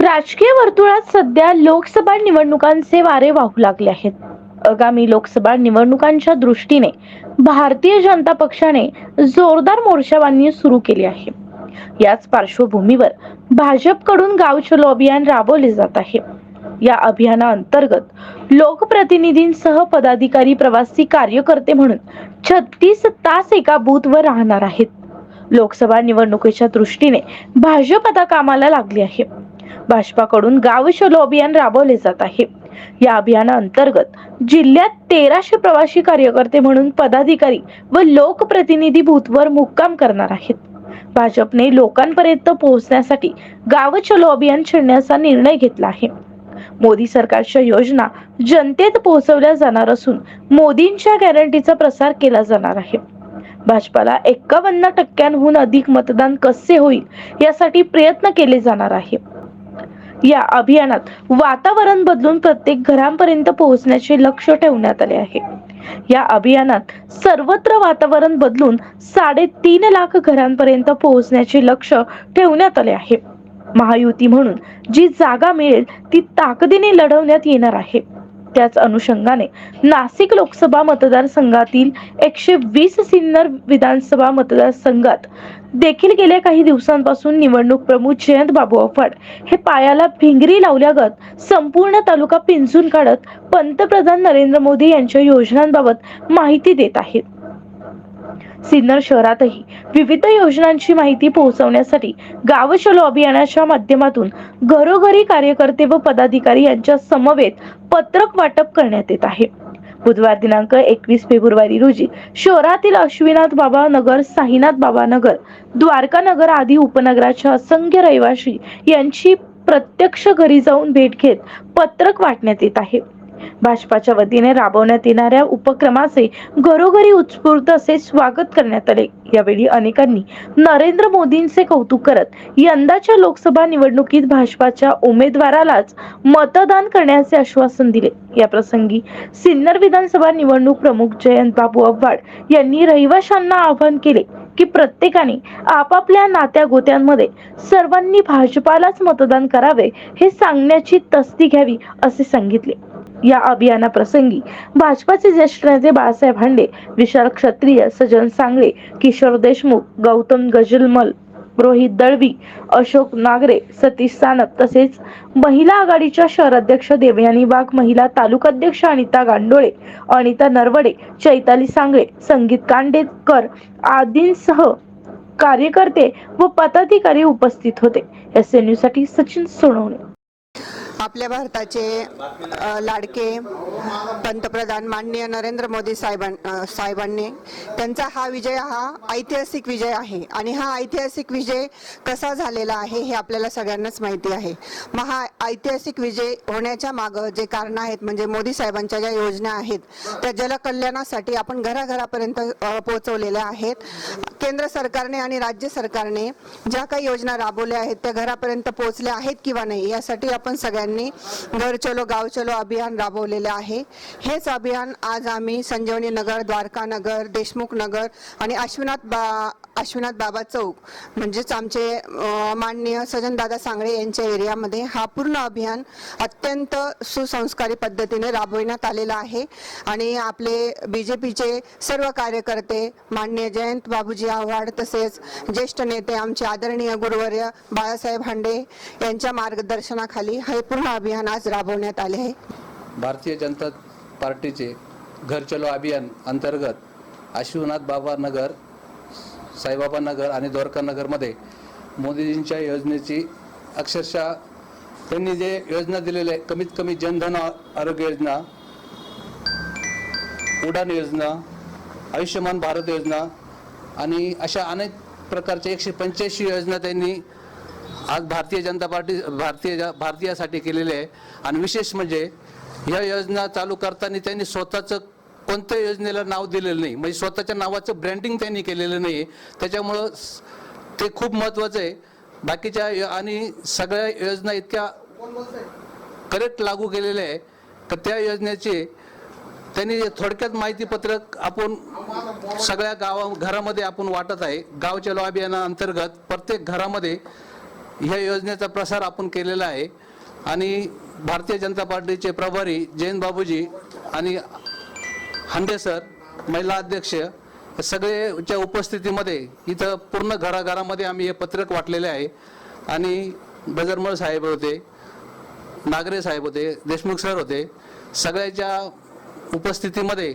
राजकीय वर्तुळात सध्या लोकसभा निवडणुकांचे वारे वाहू लागले आहेत. आगामी लोकसभा निवडणुकांच्या दृष्टीने भारतीय जनता पक्षाने जोरदार मोर्चाबांधणी सुरू केली आहे. याच पार्श्वभूमीवर भाजपकडून गाव चलो अभियान राबवले जात आहे. या अभियानाअंतर्गत लोकप्रतिनिधींसह पदाधिकारी प्रवासी कार्यकर्ते म्हणून छत्तीस तास एका बूथवर राहणार आहेत. लोकसभा निवडणुकीच्या दृष्टीने भाजप आता कामाला लागली आहे. भाजपाकडून गाव शोलो अभियान राबवले जात आहे. या अभियानाअंतर्गत जिल्ह्यात तेराशे प्रवासी कार्यकर्ते म्हणून पदाधिकारी व लोकप्रतिनिधी बूथवर मुक्काम करणार आहेत. भाजपने लोकांपर्यंत पोहोचण्यासाठी गाव चलो अभियान छेडण्याचा निर्णय घेतला आहे. मोदी सरकारच्या योजना जनतेत पोहोचवल्या जाणार असून मोदींच्या गॅरंटीचा प्रसार केला जाणार आहे. भाजपाला एक्कावन्न टक्क्यांहून अधिक मतदान कसे होईल यासाठी प्रयत्न केले जाणार आहे. या अभियानात वातावरण बदलून प्रत्येक घरांपर्यंत पोहोचण्याचे लक्ष ठेवण्यात आले आहे. या अभियानात सर्वत्र वातावरण बदलून साडेतीन लाख घरांपर्यंत पोहोचण्याचे लक्ष ठेवण्यात आले आहे. महायुती म्हणून जी जागा मिळेल ती ताकदीने लढवण्यात येणार आहे. त्याच अनुषंगाने नाशिक लोकसभा मतदारसंघातील एकशे वीस सिन्नर विधानसभा मतदारसंघात देखील गेल्या काही दिवसांपासून निवडणूक प्रमुख जयंत बाबू आव्हाड हे पायाला भिंगरी लावल्यागत संपूर्ण तालुका पिंजून काढत पंतप्रधान नरेंद्र मोदी यांच्या योजनांबाबत माहिती देत आहेत. सिन्नर शहरातही विविध योजनांची माहिती पोहोचवण्यासाठी गाव चलो अभियानाच्या माध्यमातून घरोघरी कार्यकर्ते व पदाधिकारी यांच्या समवेत पत्रक वाटप करण्यात येत आहे. बुधवार दिनांक एकवीस फेब्रुवारी रोजी शहरातील अश्विनाथ बाबा नगर साईनाथ बाबा नगर द्वारका नगर आदी उपनगराच्या असंख्य रहिवाशी यांची प्रत्यक्ष घरी जाऊन भेट घेत पत्रक वाटण्यात येत आहे. भाजपाच्या वतीने राबवण्यात येणाऱ्या उपक्रमाचे घरोघरी उत्स्फूर्त असे स्वागत करण्यात आले. यावेळी अनेकांनी नरेंद्र मोदींचे कौतुक करत यंदाच्या लोकसभा निवडणुकीत भाजपाच्या उमेदवारालाच मतदान करण्याचे आश्वासन दिले. या प्रसंगी सिन्नर विधानसभा निवडणूक प्रमुख जयंत बाबू आव्हाड यांनी रहिवाशांना आवाहन केले की प्रत्येकाने आपापल्या नात्या गोत्यांमध्ये सर्वांनी भाजपालाच मतदान करावे हे सांगण्याची तस्ती घ्यावी असे सांगितले. या अभियानाप्रसंगी भाजपाचे ज्येष्ठ नेते बाळासाहेब हांडे विशाल क्षत्रिय सजन सांगळे किशोर देशमुख गौतम गजलमल रोहित दळवी अशोक नागरे सतीश सानप तसेच महिला आघाडीच्या शहराध्यक्ष देवयानी वाघ महिला तालुकाध्यक्ष अनिता गांडोळे अनिता नरवडे चैताली सांगळे संगीत कांडेकर आदींसह कार्यकर्ते व पदाधिकारी उपस्थित होते. एस एनसाठी सचिन सोनवणे. आपल्या भारताचे लाडके पंतप्रधान माननीय नरेंद्र मोदी साहेबां साहेबांनी. त्यांचा हा विजय हा ऐतिहासिक विजय आहे. आणि हा ऐतिहासिक विजय कसा झालेला आहे हे आपल्याला सगळ्यांनाच माहिती आहे. महा ऐतिहासिक विजय होण्याच्या मागं जे कारण आहेत म्हणजे मोदी साहेबांच्या ज्या योजना आहेत त्या जलकल्याणासाठी आपण घराघरापर्यंत पोहोचवलेल्या आहेत. केंद्र सरकारने आणि राज्य सरकारने ज्या काही योजना राबवल्या आहेत त्या घरापर्यंत पोहोचल्या आहेत किंवा नाही यासाठी आपण सगळ्यांनी घर चलो गाव चलो अभियान राबवलेले आहे. हेच अभियान आज आम्ही संजीवनी नगर द्वारका नगर देशमुख नगर आणि अश्विनाथ बा अश्विनाथ बाबा चौक. म्हणजेच आमचे माननीय सजनदादा सांगळे यांच्या एरियामध्ये हा पूर्ण अभियान अत्यंत सुसंस्कारी पद्धतीने राबविण्यात आलेला आहे. आणि आपले बी जे पीचे सर्व कार्यकर्ते माननीय जयंत बाबूजी आव्हाड तसेच ज्येष्ठ नेते आमचे आदरणीय गुरुवर्य बाळासाहेब हांडे यांच्या मार्गदर्शनाखाली हे पूर्ण अभियान आज राबवण्यात आले आहे. भारतीय जनता पार्टीचे घर चलो अभियान अंतर्गत अश्वनाथ बाबा नगर साईबाबा नगर आणि द्वारका नगरमध्ये मोदीजींच्या योजनेची अक्षरशः त्यांनी जे योजना दिलेल्या आहे कमीत कमी जनधन आरोग्य योजना उडान योजना आयुष्यमान भारत योजना आणि अशा अनेक प्रकारच्या एकशे पंच्याऐंशी योजना त्यांनी आज भारतीय जनता पार्टी भारतीय भारतीयासाठी केलेले आहे आणि विशेष म्हणजे ह्या योजना चालू करताना त्यांनी स्वतःचं कोणत्या योजनेला नाव दिलेलं नाही. म्हणजे स्वतःच्या नावाचं ब्रँडिंग त्यांनी केलेलं नाही. त्याच्यामुळं ते खूप महत्त्वाचं आहे. बाकीच्या आणि सगळ्या योजना इतक्या करेक्ट लागू केलेल्या आहे. तर त्या योजनेचे त्यांनी थोडक्यात माहितीपत्रक आपण सगळ्या गावा घरामध्ये आपण वाटत आहे. गाव चलो अभियानाअंतर्गत प्रत्येक घरामध्ये ह्या योजनेचा प्रसार आपण केलेला आहे. आणि भारतीय जनता पार्टीचे प्रभारी जयंत बाबूजी आणि हंडे सर महिला अध्यक्ष सगळेच्या उपस्थितीमध्ये इथं पूर्ण घराघरामध्ये आम्ही हे पत्रक वाटलेले आहे. आणि बजरमळ साहेब होते नागरे साहेब होते देशमुख सर होते सगळ्याच्या उपस्थितीमध्ये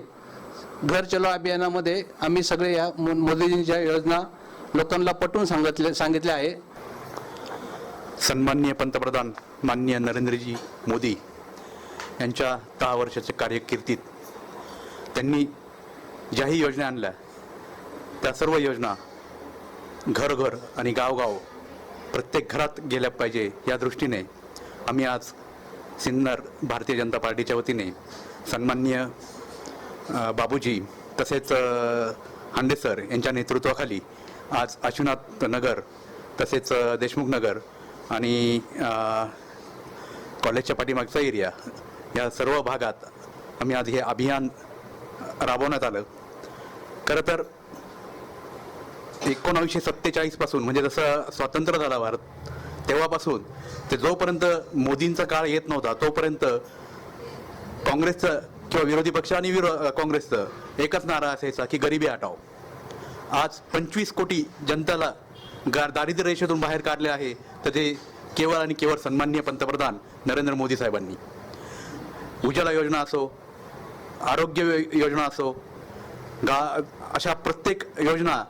घर चलो अभियानामध्ये आम्ही सगळे या मोदीजींच्या योजना लोकांना पटवून सांगितले सांगितले आहे. सन्माननीय पंतप्रधान माननीय नरेंद्रजी मोदी यांच्या दहा वर्षाच्या कार्यकिर्दीत त्यांनी ज्याही योजना आणल्या त्या सर्व योजना घरघर आणि गावगाव प्रत्येक घरात गेल्या पाहिजे या दृष्टीने आम्ही आज सिन्नर भारतीय जनता पार्टीच्या वतीने सन्माननीय बाबूजी तसेच हांडे सर यांच्या नेतृत्वाखाली आज अश्वनाथ नगर तसेच देशमुख नगर आणि कॉलेजच्या पाठीमागचा एरिया या सर्व भागात आम्ही आज हे अभियान राबवण्यात आलं. खरं तर एकोणावीसशे सत्तेचाळीसपासून म्हणजे जसं स्वातंत्र्य झाला भारत तेव्हापासून ते जोपर्यंत मोदींचा काळ येत नव्हता तोपर्यंत काँग्रेसचं किंवा विरोधी पक्ष आणि विरो काँग्रेसचं एकच नारा असायचा की गरिबी हटाव आज पंचवीस कोटी जनतेला गार दारिद्र्य रेषेतून बाहेर काढले आहे तर ते केवळ आणि केवळ सन्माननीय पंतप्रधान नरेंद्र मोदी साहेबांनी. उजाला योजना असो आरोग्य योजना असो गा अशा प्रत्येक योजना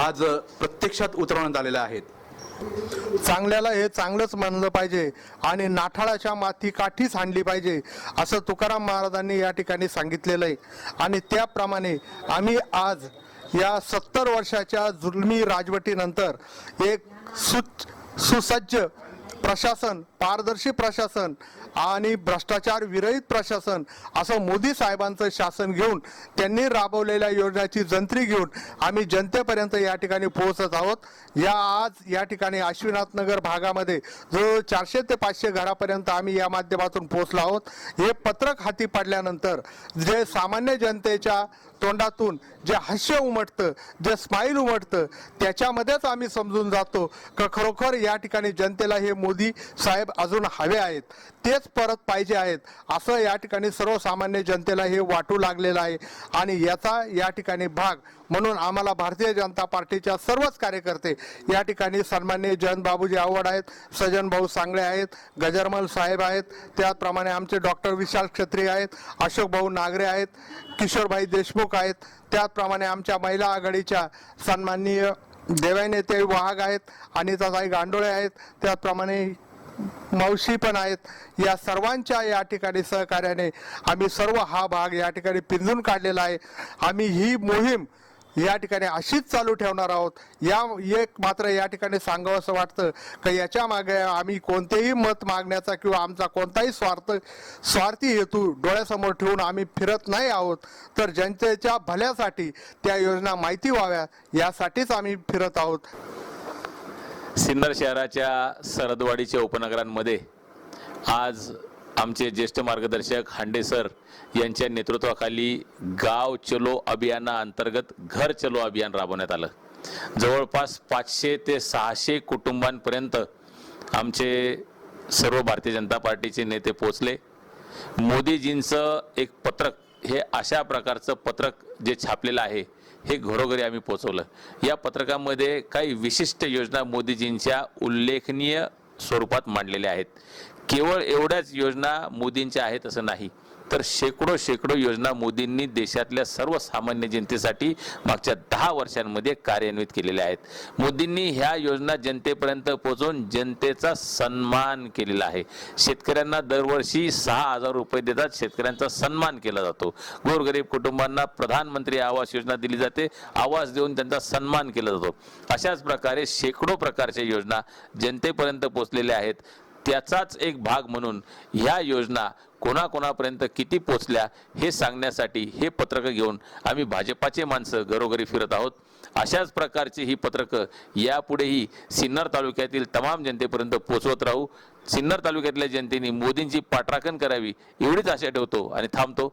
आज प्रत्यक्षात उतरवण्यात आलेल्या आहेत. चांगल्याला हे चांगलंच मानलं पाहिजे आणि नाठाळाच्या माती काठीच हाणली पाहिजे असं तुकाराम महाराजांनी या ठिकाणी सांगितलेलं आहे आणि त्याप्रमाणे आम्ही आज या सत्तर वर्षाच्या जुलमी राजवटीनंतर एक सुच सुसज्ज प्रशासन पारदर्शी प्रशासन आणि भ्रष्टाचार विरहित प्रशासन असं मोदी साहेबांचं शासन घेऊन त्यांनी राबवलेल्या योजनेची जंत्री घेऊन आम्ही जनतेपर्यंत या ठिकाणी पोहोचत आहोत. या आज या ठिकाणी अश्विनाथनगर भागामध्ये जो चारशे ते पाचशे घरापर्यंत आम्ही या माध्यमातून पोहोचलो आहोत. हे पत्रक हाती पडल्यानंतर जे सामान्य जनतेच्या तोंडातून जे हास्य उमटतं जे स्माईल उमटतं त्याच्यामध्येच आम्ही समजून जातो का खरोखर या ठिकाणी जनतेला हे मोदी साहेब अजून हवे आहेत. तेच परत पाहिजे आहेत. असं या ठिकाणी सर्वसामान्य जनतेला हे वाटू लागलेलं आहे. आणि याचा या ठिकाणी भाग म्हणून आम्हाला भारतीय जनता पार्टीच्या सर्वच कार्यकर्ते या ठिकाणी सन्मान्य जयंत बाबूजी आवड आहेत सजन भाऊ सांगळे आहेत गजरमल साहेब आहेत त्याचप्रमाणे आमचे डॉक्टर विशाल क्षत्रिय आहेत अशोक भाऊ नागरे आहेत किशोरभाई देशमुख आहेत त्याचप्रमाणे आमच्या महिला आघाडीच्या सन्माननीय देवानेते वाघ आहेत अनिताताई गांडोळे आहेत त्याचप्रमाणे मावशी पण आहेत. या सर्वांच्या या ठिकाणी सहकार्याने आम्ही सर्व हा भाग या ठिकाणी पिंजून काढलेला आहे. आम्ही ही मोहीम या ठिकाणी अशीच चालू ठेवणार आहोत. या एक मात्र या ठिकाणी सांगावं असं वाटतं का याच्या मागे आम्ही कोणतेही मत मागण्याचा किंवा आमचा कोणताही स्वार्थ स्वार्थी हेतू डोळ्यासमोर ठेवून आम्ही फिरत नाही आहोत. तर जनतेच्या भल्यासाठी त्या योजना माहिती व्हाव्या यासाठीच आम्ही फिरत आहोत. सिन्नर शहराच्या सरदवाडीच्या उपनगरांमध्ये आज आमचे ज्येष्ठ मार्गदर्शक हांडे सर यांच्या नेतृत्वाखाली गाव चलो अभियानाअंतर्गत घर चलो अभियान राबवण्यात आलं. जवळपास पाचशे ते सहाशे कुटुंबांपर्यंत आमचे सर्व भारतीय जनता पार्टीचे नेते पोचले मोदीजींचं एक पत्रक हे अशा प्रकारचं पत्रक जे छापलेलं आहे हे घरोघरी आम्ही पोचवलं या पत्रकामध्ये काही विशिष्ट योजना मोदीजींच्या उल्लेखनीय स्वरूपात मांडलेल्या आहेत. केवळ एवढ्याच योजना मोदींच्या आहेत असं नाही तर शेकडो शेकडो योजना मोदींनी देशातल्या सर्वसामान्य जनतेसाठी मागच्या दहा वर्षांमध्ये कार्यान्वित केलेल्या आहेत. मोदींनी ह्या योजना जनतेपर्यंत पोहोचवून जनतेचा सन्मान केलेला आहे. शेतकऱ्यांना दरवर्षी सहा हजार रुपये देतात शेतकऱ्यांचा सन्मान केला जातो. गोरगरीब कुटुंबांना प्रधानमंत्री आवास योजना दिली जाते आवास देऊन त्यांचा सन्मान केला जातो. अशाच प्रकारे शेकडो प्रकारच्या योजना जनतेपर्यंत पोहोचलेल्या आहेत. त्याचाच एक भाग म्हणून ह्या योजना कोणाकोणापर्यंत किती पोचल्या हे सांगण्यासाठी हे पत्रकं घेऊन आम्ही भाजपाचे माणसं घरोघरी फिरत आहोत. अशाच प्रकारची ही पत्रकं यापुढेही सिन्नर तालुक्यातील तमाम जनतेपर्यंत पोचवत राहू. सिन्नर तालुक्यातल्या जनतेने मोदींची पाठराखण करावी एवढीच आशा ठेवतो आणि थांबतो.